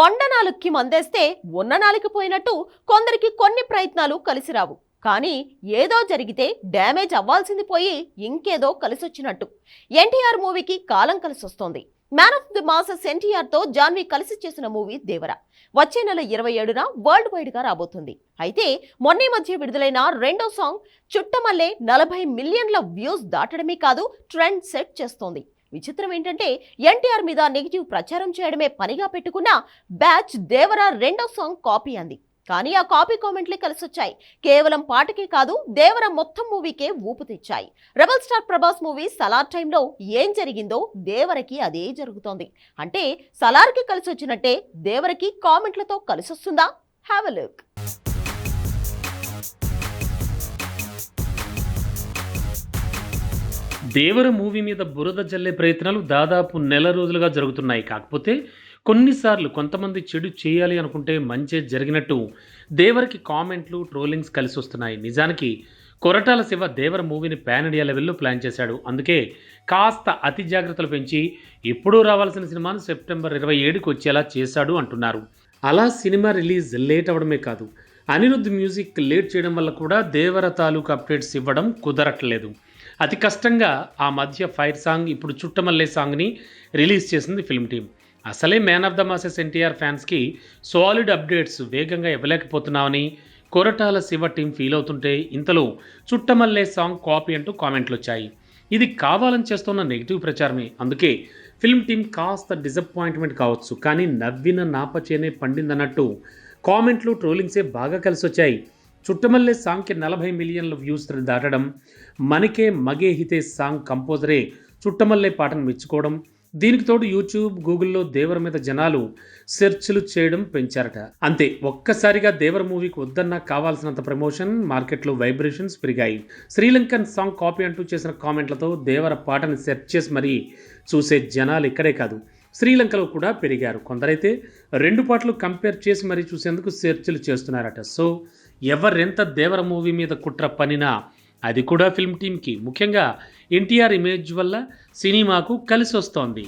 కొండ నాలుగుకి మందేస్తే ఉన్న నాలుగు పోయినట్టు కొందరికి కొన్ని ప్రయత్నాలు కలిసి రావు. కానీ ఏదో జరిగితే డ్యామేజ్ అవ్వాల్సింది పోయి ఇంకేదో కలిసొచ్చినట్టు. ఎన్టీఆర్ మూవీకి కాలం కలిసొస్తోంది. మ్యాన్ ఆఫ్ ది మాసెస్ ఎన్టీఆర్తో జాన్వీ కలిసి చేసిన మూవీ దేవర. వచ్చే నెల ఇరవై ఏడున వరల్డ్ వైడ్గా రాబోతుంది. అయితే మొన్నే మధ్య విడుదలైన రెండో సాంగ్ చుట్టమల్లే నలభై మిలియన్ల వ్యూస్ దాటడమే కాదు ట్రెండ్ సెట్ చేస్తోంది. విచిత్రం ఏంటంటే ఎన్టీఆర్ మీద నెగిటివ్ ప్రచారం చేయడమే పనిగా పెట్టుకున్న బ్యాచ్ దేవర రెండో సాంగ్ కాపీ అంది. కానీ ఆ కాపీ కామెంట్లే కలిసొచ్చాయి. కేవలం పాటకే కాదు దేవర మొత్తం మూవీకే ఊపు తెచ్చాయి. Rebel star Prabhas movie Salaar టైంలో ఏం జరిగిందో దేవరకి అదే జరుగుతోంది. అంటే సలార్కి కలిసొచ్చినట్టే దేవరకి కామెంట్లతో కలిసొస్తుందా? Have a look Devara movie మీద బురద జల్లే ప్రయత్నాలు దాదాపు నెల రోజులుగా జరుగుతున్నాయి. కాకపోతే కొన్నిసార్లు కొంతమంది చెడు చేయాలి అనుకుంటే మంచి జరిగినట్టు దేవరికి కామెంట్లు ట్రోలింగ్స్ కలిసి వస్తున్నాయి. నిజానికి కొరటాల శివ దేవర మూవీని పాన్ ఇండియా లెవెల్లో ప్లాన్ చేశాడు. అందుకే కాస్త అతి జాగ్రత్తలు పెంచి ఎప్పుడూ రావాల్సిన సినిమాను సెప్టెంబర్ ఇరవై ఏడుకి వచ్చేలా చేశాడు అంటున్నారు. అలా సినిమా రిలీజ్ లేట్ అవ్వడమే కాదు అనిరుద్ధ్ మ్యూజిక్ లేట్ చేయడం వల్ల కూడా దేవర తాలూకు అప్డేట్స్ ఇవ్వడం కుదరట్లేదు. అతి కష్టంగా ఆ మధ్య ఫైర్ సాంగ్ ఇప్పుడు చుట్టమల్లే సాంగ్ని రిలీజ్ చేసింది ఫిల్మ్ టీం అసలే man of the masses NTR ఫ్యాన్స్కి సాలిడ్ అప్డేట్స్ వేగంగా ఇవ్వలేకపోతున్నామని కొరటాల శివ టీం ఫీల్ అవుతుంటే ఇంతలో చుట్టమల్లే సాంగ్ కాపీ అంటూ కామెంట్లు వచ్చాయి. ఇది కావాలని చేస్తున్న నెగిటివ్ ప్రచారమే. అందుకే ఫిల్మ్ టీం కాస్త డిసప్పాయింట్మెంట్ కావచ్చు కానీ నవ్విన నాపచేనే పండిందన్నట్టు కామెంట్లు ట్రోలింగ్సే బాగా కలిసి వచ్చాయి చుట్టమల్లె సాంగ్కి నలభై మిలియన్ల వ్యూస్ దాటడం మనకే మగే హితే సాంగ్ కంపోజరే చుట్టమల్లె పాటను మెచ్చుకోవడం దీనికి తోడు యూట్యూబ్ గూగుల్లో దేవర మీద జనాలు సెర్చ్లు చేయడం పెంచారట. అంతే ఒక్కసారిగా దేవర మూవీకి వద్దన్నా కావాల్సినంత ప్రమోషన్ మార్కెట్లో వైబ్రేషన్స్ పెరిగాయి. శ్రీలంకన్ సాంగ్ కాపీ అంటూ చేసిన కామెంట్లతో దేవర పాటను సెర్చ్ చేసి మరీ చూసే జనాలు ఇక్కడే కాదు శ్రీలంకలో కూడా పెరిగారు కొందరైతే. రెండు పాటలు కంపేర్ చేసి మరీ చూసేందుకు సెర్చ్లు చేస్తున్నారట. సో ఎవరెంత దేవర మూవీ మీద కుట్ర పనినా అది కూడా ఫిల్మ్ టీమ్కి. ముఖ్యంగా ఎన్టీఆర్ ఇమేజ్ వల్ల సినిమాకు కలిసి వస్తోంది